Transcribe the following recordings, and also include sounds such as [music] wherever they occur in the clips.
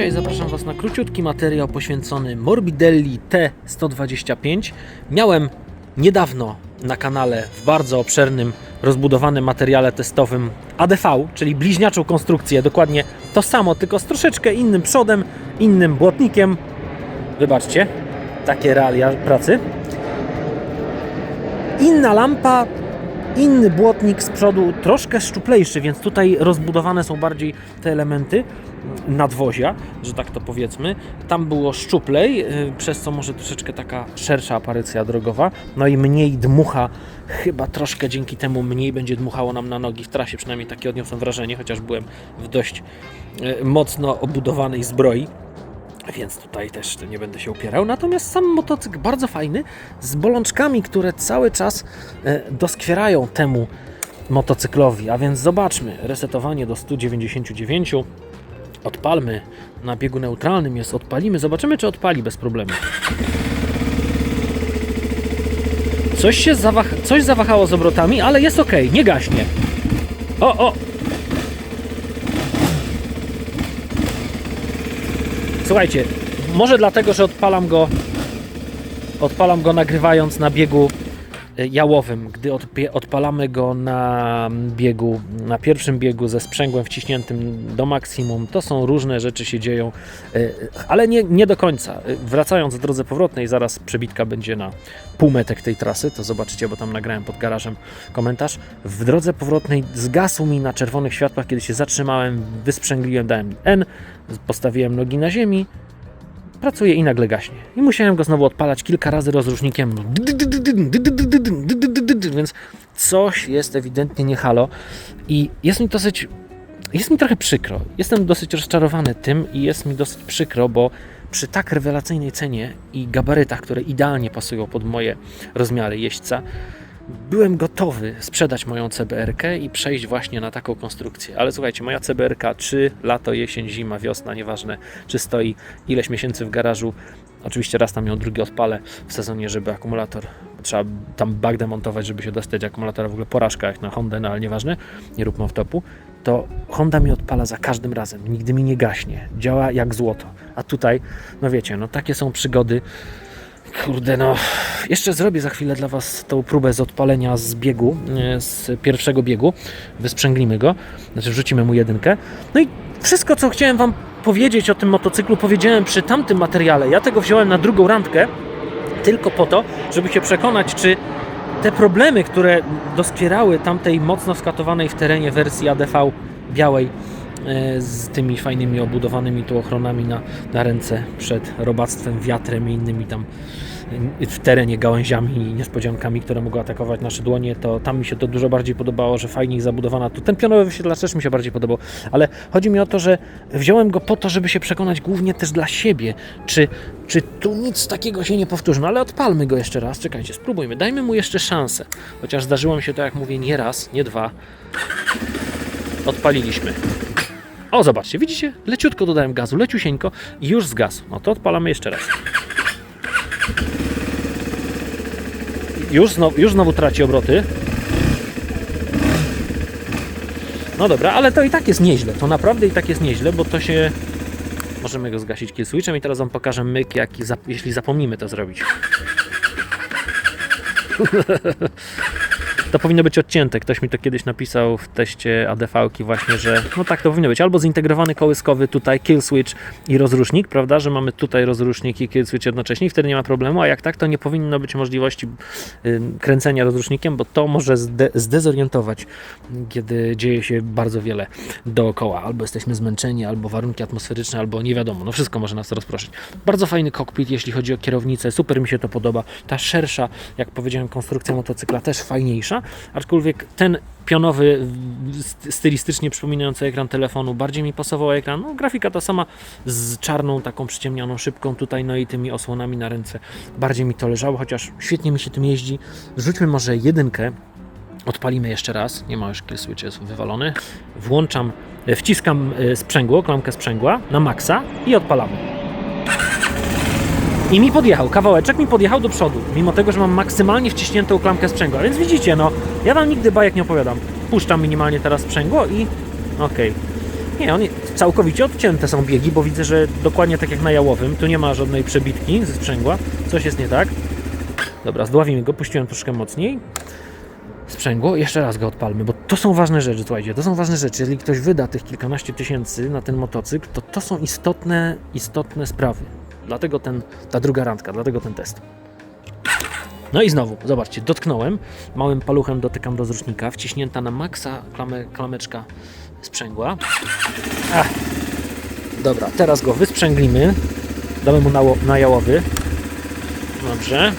Dzisiaj zapraszam Was na króciutki materiał poświęcony Morbidelli T125. Miałem niedawno na kanale w bardzo obszernym, rozbudowanym materiale testowym ADV, czyli bliźniaczą konstrukcję, dokładnie to samo, tylko z troszeczkę innym przodem, innym błotnikiem. Wybaczcie, takie realia pracy. Inna lampa, inny błotnik z przodu, troszkę szczuplejszy, więc tutaj rozbudowane są bardziej te elementy nadwozia, że tak to powiedzmy. Tam było szczuplej, yy, przez co może troszeczkę taka szersza aparycja drogowa, no i mniej dmucha, chyba troszkę dzięki temu mniej będzie dmuchało nam na nogi w trasie, przynajmniej takie odniosłem wrażenie, chociaż byłem w dość yy, mocno obudowanej zbroi. Więc tutaj też nie będę się upierał. Natomiast sam motocykl bardzo fajny, z bolączkami, które cały czas e, doskwierają temu motocyklowi. A więc zobaczmy, resetowanie do 199. Odpalmy na biegu neutralnym jest, odpalimy, zobaczymy czy odpali bez problemu. Coś się coś zawahało z obrotami, ale jest ok, nie gaśnie. O, o! Słuchajcie, może dlatego, że odpalam go odpalam go nagrywając na biegu jałowym. Gdy odpalamy go na biegu, na pierwszym biegu ze sprzęgłem wciśniętym do maksimum, to są różne rzeczy się dzieją, e, ale nie, nie do końca. E, Wracając w drodze powrotnej, zaraz przebitka będzie na półmetek tej trasy, to zobaczycie, bo tam nagrałem pod garażem komentarz. W drodze powrotnej zgasł mi na czerwonych światłach, kiedy się zatrzymałem, wysprzęgliłem, dałem N, postawiłem nogi na ziemi, pracuje i nagle gaśnie. I musiałem go znowu odpalać kilka razy rozrusznikiem. Więc coś jest ewidentnie nie halo. I jest mi dosyć. Jest mi trochę przykro. Jestem dosyć rozczarowany tym i jest mi dosyć przykro, bo przy tak rewelacyjnej cenie i gabarytach, które idealnie pasują pod moje rozmiary jeźdźca, byłem gotowy sprzedać moją CBR-kę i przejść właśnie na taką konstrukcję. Ale słuchajcie, moja CBR-ka, czy lato, jesień, zima, wiosna, nieważne, czy stoi ileś miesięcy w garażu. Oczywiście raz tam ją drugi odpalę w sezonie, żeby akumulator, trzeba tam bag demontować, żeby się dostać akumulatora, w ogóle porażka jak na Hondę, no ale nieważne, nie róbmy off-topu, to Honda mi odpala za każdym razem, nigdy mi nie gaśnie, działa jak złoto. A tutaj, no wiecie, no takie są przygody, Kurde, no. Jeszcze zrobię za chwilę dla Was tą próbę z odpalenia z biegu, e, z pierwszego biegu. Wysprzęglimy go, znaczy wrzucimy mu jedynkę. No i wszystko, co chciałem Wam powiedzieć o tym motocyklu, powiedziałem przy tamtym materiale. Ja tego wziąłem na drugą randkę, tylko po to, żeby się przekonać, czy te problemy, które doskwierały tamtej mocno skatowanej w terenie wersji ADV białej, z tymi fajnymi obudowanymi tu ochronami na, na ręce przed robactwem, wiatrem i innymi tam e, w terenie gałęziami i niespodziankami, które mogły atakować nasze dłonie, to tam mi się to dużo bardziej podobało, że fajniej zabudowana. Tu ten pionowy wyświetlacz też mi się bardziej podobał, ale chodzi mi o to, że wziąłem go po to, żeby się przekonać głównie też dla siebie, czy, czy tu nic takiego się nie powtórzy. No ale odpalmy go jeszcze raz, czekajcie, spróbujmy, dajmy mu jeszcze szansę. Chociaż zdarzyło mi się to, jak mówię, nie raz, nie dwa. Odpaliliśmy. O, zobaczcie, widzicie? Leciutko dodałem gazu, leciusieńko i już zgasł. No to odpalamy jeszcze raz. Już znowu, już znowu traci obroty. No dobra, ale to i tak jest nieźle. To naprawdę i tak jest nieźle, bo to się... Możemy go zgasić kill switchem i teraz Wam pokażę myk, jaki jeśli zapomnimy to zrobić. [laughs] To powinno być odcięte. Ktoś mi to kiedyś napisał w teście ADV-ki właśnie, że no tak to powinno być. Albo zintegrowany kołyskowy tutaj, kill switch i rozrusznik, prawda, że mamy tutaj rozrusznik i kill switch jednocześnie i wtedy nie ma problemu, a jak tak, to nie powinno być możliwości kręcenia rozrusznikiem, bo to może zde zdezorientować, kiedy dzieje się bardzo wiele dookoła. Albo jesteśmy zmęczeni, albo warunki atmosferyczne, albo nie wiadomo, no wszystko może nas rozproszyć. Bardzo fajny kokpit, jeśli chodzi o kierownicę, super mi się to podoba. Ta szersza, jak powiedziałem, konstrukcja motocykla też fajniejsza, aczkolwiek ten pionowy, st- stylistycznie przypominający ekran telefonu, bardziej mi pasował ekran. No, grafika ta sama z czarną, taką przyciemnioną szybką tutaj, no i tymi osłonami na ręce. Bardziej mi to leżało, chociaż świetnie mi się tym jeździ. Rzućmy może jedynkę. Odpalimy jeszcze raz, nie ma już kill switch, jest wywalony. Włączam, e, wciskam e, sprzęgło, klamkę sprzęgła na maksa i odpalamy. I mi podjechał, kawałeczek mi podjechał do przodu, mimo tego, że mam maksymalnie wciśniętą klamkę sprzęgła. Więc widzicie, no, ja wam nigdy bajek nie opowiadam. Puszczam minimalnie teraz sprzęgło i okej. Nie, on całkowicie odcięte są biegi, bo widzę, że dokładnie tak jak na jałowym, tu nie ma żadnej przebitki ze sprzęgła, coś jest nie tak. Dobra, zdławimy go, puściłem troszkę mocniej. Sprzęgło, jeszcze raz go odpalmy, bo to są ważne rzeczy, słuchajcie, to są ważne rzeczy. Jeżeli ktoś wyda tych kilkanaście tysięcy na ten motocykl, to to są istotne, istotne sprawy. Dlatego ten, ta druga randka, dlatego ten test. No i znowu, zobaczcie, dotknąłem, małym paluchem dotykam do zrusznika, wciśnięta na maksa klame, klameczka sprzęgła. Ach. Dobra, teraz go wysprzęglimy, damy mu nało- na jałowy. Dobrze.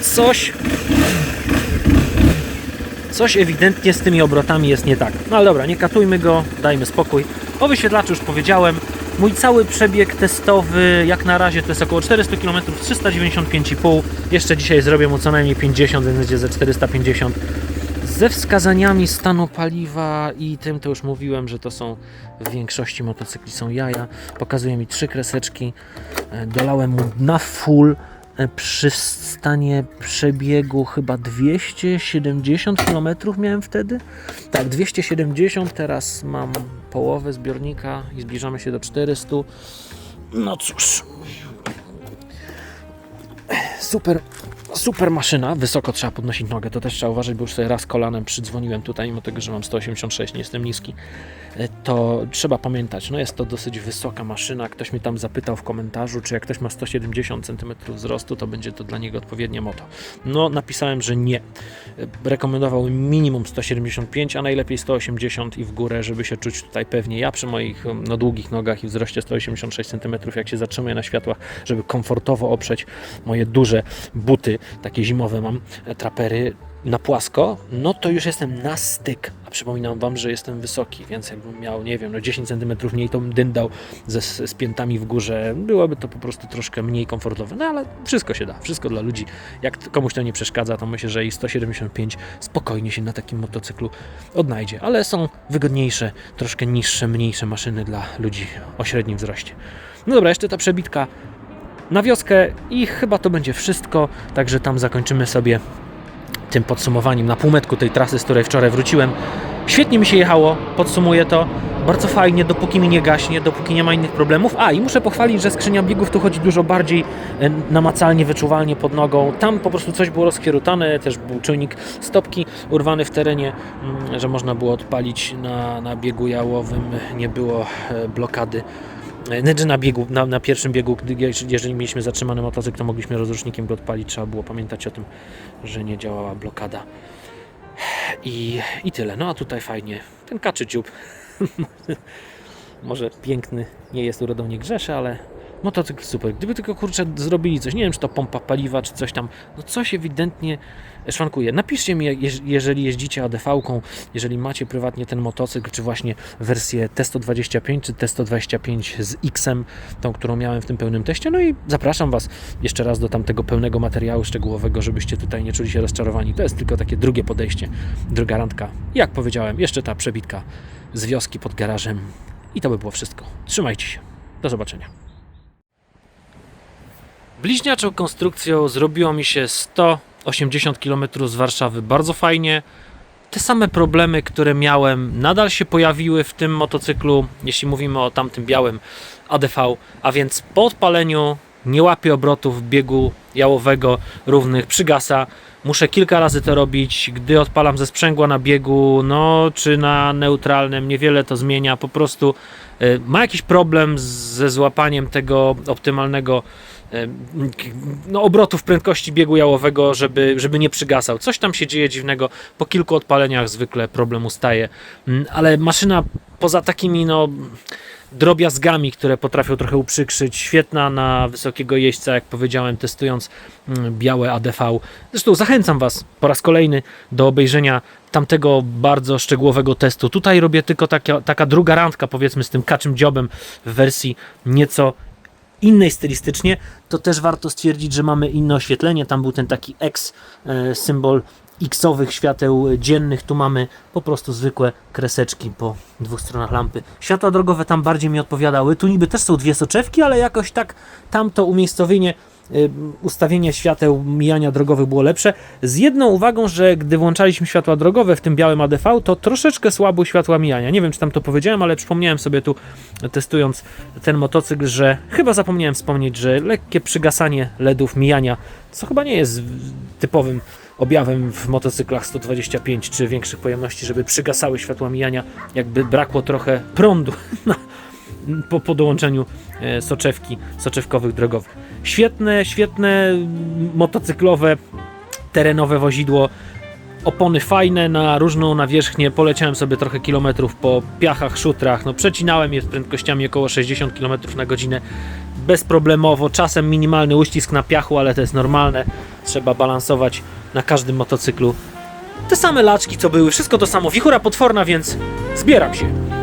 Coś Coś ewidentnie z tymi obrotami jest nie tak. No ale dobra, nie katujmy go, dajmy spokój. O wyświetlaczu już powiedziałem. Mój cały przebieg testowy, jak na razie, to jest około 400 km, 395,5. Jeszcze dzisiaj zrobię mu co najmniej 50, więc będzie ze 450. Ze wskazaniami stanu paliwa i tym to już mówiłem, że to są w większości motocykli są jaja. Pokazuje mi trzy kreseczki. E, Dolałem mu na full e, przy stanie przebiegu chyba 270 km miałem wtedy. Tak, 270, teraz mam połowę zbiornika i zbliżamy się do 400. No cóż. Super, super maszyna. Wysoko trzeba podnosić nogę, to też trzeba uważać, bo już sobie raz kolanem przydzwoniłem tutaj, mimo tego, że mam 186, nie jestem niski. E, To trzeba pamiętać, no jest to dosyć wysoka maszyna. Ktoś mi tam zapytał w komentarzu, czy jak ktoś ma 170 cm wzrostu, to będzie to dla niego odpowiednie moto. No, napisałem, że nie. E, Rekomendował minimum 175, a najlepiej 180 i w górę, żeby się czuć tutaj pewnie. Ja przy moich no, długich nogach i wzroście 186 cm, jak się zatrzymuję na światłach, żeby komfortowo oprzeć moje duże buty, takie zimowe mam, e, trapery na płasko, no to już jestem na styk. A przypominam Wam, że jestem wysoki, więc jakbym miał, nie wiem, no 10 cm mniej, to bym dyndał ze z piętami w górze. Byłoby to po prostu troszkę mniej komfortowe. No ale wszystko się da, wszystko dla ludzi. Jak komuś to nie przeszkadza, to myślę, że i 175 spokojnie się na takim motocyklu odnajdzie. Ale są wygodniejsze, troszkę niższe, mniejsze maszyny dla ludzi o średnim wzroście. No dobra, jeszcze ta przebitka na wioskę i chyba to będzie wszystko. Także tam zakończymy sobie tym podsumowaniem na półmetku tej trasy, z której wczoraj wróciłem. Świetnie mi się jechało, podsumuję to. Bardzo fajnie, dopóki mi nie gaśnie, dopóki nie ma innych problemów. A i muszę pochwalić, że skrzynia biegów tu chodzi dużo bardziej e, namacalnie, wyczuwalnie pod nogą. Tam po prostu coś było rozkierutane, też był czujnik stopki urwany w terenie, mm, że można było odpalić na, na biegu jałowym, nie było e, blokady. Znaczy na biegu, na, na pierwszym biegu, gdy, jeżeli mieliśmy zatrzymany motocykl, to mogliśmy rozrusznikiem go odpalić. Trzeba było pamiętać o tym, że nie działała blokada. I, i tyle. No a tutaj fajnie. Ten kaczy dziób. [laughs] Może piękny, nie jest urodą, nie grzeszy, ale motocykl super. Gdyby tylko kurczę zrobili coś, nie wiem czy to pompa paliwa, czy coś tam, no coś ewidentnie szwankuje. Napiszcie mi, jeż- jeżeli jeździcie ADV-ką, jeżeli macie prywatnie ten motocykl, czy właśnie wersję T125, czy T125 z X-em, tą, którą miałem w tym pełnym teście. No i zapraszam Was jeszcze raz do tamtego pełnego materiału szczegółowego, żebyście tutaj nie czuli się rozczarowani. To jest tylko takie drugie podejście, druga randka. Jak powiedziałem, jeszcze ta przebitka z wioski pod garażem. I to by było wszystko. Trzymajcie się. Do zobaczenia. Bliźniaczą konstrukcją zrobiło mi się 180 km z Warszawy. Bardzo fajnie. Te same problemy, które miałem, nadal się pojawiły w tym motocyklu, jeśli mówimy o tamtym białym ADV, a więc po odpaleniu nie łapię obrotów biegu jałowego równych, przygasa. Muszę kilka razy to robić, gdy odpalam ze sprzęgła na biegu, no czy na neutralnym, niewiele to zmienia. Po prostu y, ma jakiś problem ze złapaniem tego optymalnego no, obrotów prędkości biegu jałowego, żeby, żeby nie przygasał. Coś tam się dzieje dziwnego. Po kilku odpaleniach zwykle problem ustaje. Mm, Ale maszyna poza takimi no drobiazgami, które potrafią trochę uprzykrzyć. Świetna na wysokiego jeźdźca, jak powiedziałem, testując mm, białe ADV. Zresztą zachęcam Was po raz kolejny do obejrzenia tamtego bardzo szczegółowego testu. Tutaj robię tylko taka, taka druga randka, powiedzmy, z tym kaczym dziobem w wersji nieco innej stylistycznie, to też warto stwierdzić, że mamy inne oświetlenie. Tam był ten taki X e, symbol X-owych świateł dziennych. Tu mamy po prostu zwykłe kreseczki po dwóch stronach lampy. Światła drogowe tam bardziej mi odpowiadały. Tu niby też są dwie soczewki, ale jakoś tak tamto umiejscowienie ustawienie świateł mijania drogowych było lepsze. Z jedną uwagą, że gdy włączaliśmy światła drogowe, w tym białym ADV, to troszeczkę słabo światła mijania. Nie wiem, czy tam to powiedziałem, ale przypomniałem sobie tu, testując ten motocykl, że chyba zapomniałem wspomnieć, że lekkie przygasanie LEDów mijania, co chyba nie jest typowym objawem w motocyklach 125 czy większych pojemności, żeby przygasały światła mijania, jakby brakło trochę prądu [laughs] na, po podłączeniu e, soczewki, soczewkowych drogowych. Świetne, świetne mm, motocyklowe, terenowe wozidło. Opony fajne na różną nawierzchnię. Poleciałem sobie trochę kilometrów po piachach, szutrach. No, przecinałem je z prędkościami około 60 km na godzinę bezproblemowo. Czasem minimalny uścisk na piachu, ale to jest normalne. Trzeba balansować na każdym motocyklu. Te same laczki, co były, wszystko to samo. Wichura potworna, więc zbieram się.